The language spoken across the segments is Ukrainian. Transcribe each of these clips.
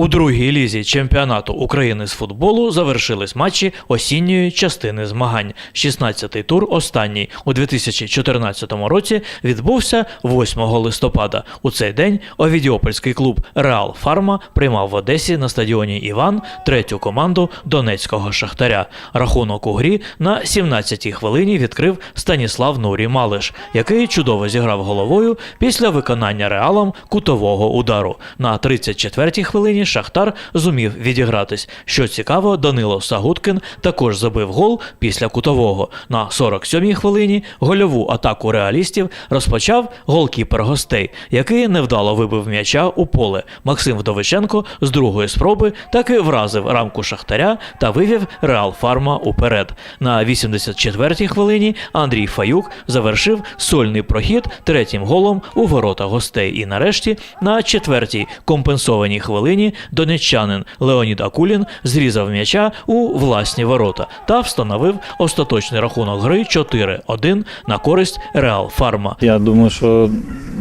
У другій лізі чемпіонату України з футболу завершились матчі осінньої частини змагань. 16-й тур останній у 2014 році відбувся 8 листопада. У цей день Овідіопольський клуб Реал Фарма приймав в Одесі на стадіоні Іван третю команду Донецького Шахтаря. Рахунок у грі на 17-й хвилині відкрив Станіслав Нурі Малиш, який чудово зіграв головою після виконання реалом кутового удару. На 34-й хвилині Шахтар зумів відігратись. Що цікаво, Данило Сагуткин також забив гол після кутового. На 47-й хвилині гольову атаку реалістів розпочав голкіпер гостей, який невдало вибив м'яча у поле. Максим Вдовиченко з другої спроби таки вразив рамку Шахтаря та вивів Реал Фарма уперед. На 84-й хвилині Андрій Фаюк завершив сольний прохід третім голом у ворота гостей. І нарешті на четвертій компенсованій хвилині донеччанин Леонід Акулін зрізав м'яча у власні ворота та встановив остаточний рахунок гри 4-1 на користь Реал Фарма. Я думаю, что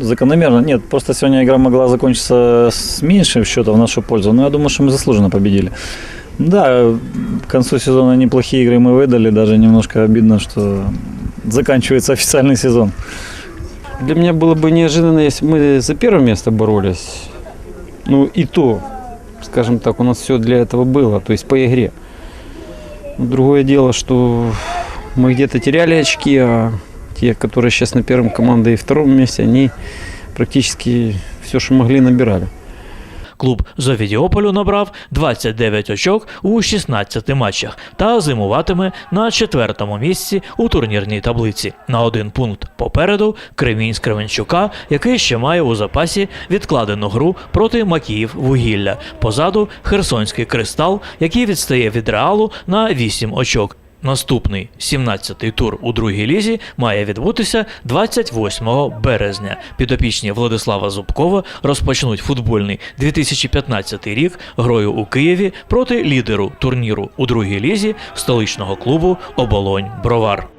закономерно. Нет, просто сегодня игра могла закончиться с меньшим счетом в нашу пользу, но я думаю, что мы заслуженно победили. Да, к концу сезона неплохие игры мы выдали, даже немножко обидно, что заканчивается официальный сезон. Для меня было бы неожиданно, если бы мы за первое место боролись. Ну и то, скажем так, у нас все для этого было, то есть по игре. Другое дело, что мы где-то теряли очки, а те, которые сейчас на первом команде и втором месте, они практически все, что могли, набирали. Клуб з Овідіополю набрав 29 очок у 16 матчах та зимуватиме на четвертому місці у турнірній таблиці. На один пункт попереду Кремінь з Кременчука, який ще має у запасі відкладену гру проти Макіїв вугілля. Позаду Херсонський кристал, який відстає від реалу на 8 очок. Наступний 17-й тур у другій лізі має відбутися 28 березня. Підопічні Владислава Зубкова розпочнуть футбольний 2015 рік грою у Києві проти лідеру турніру у другій лізі столичного клубу Оболонь Бровар.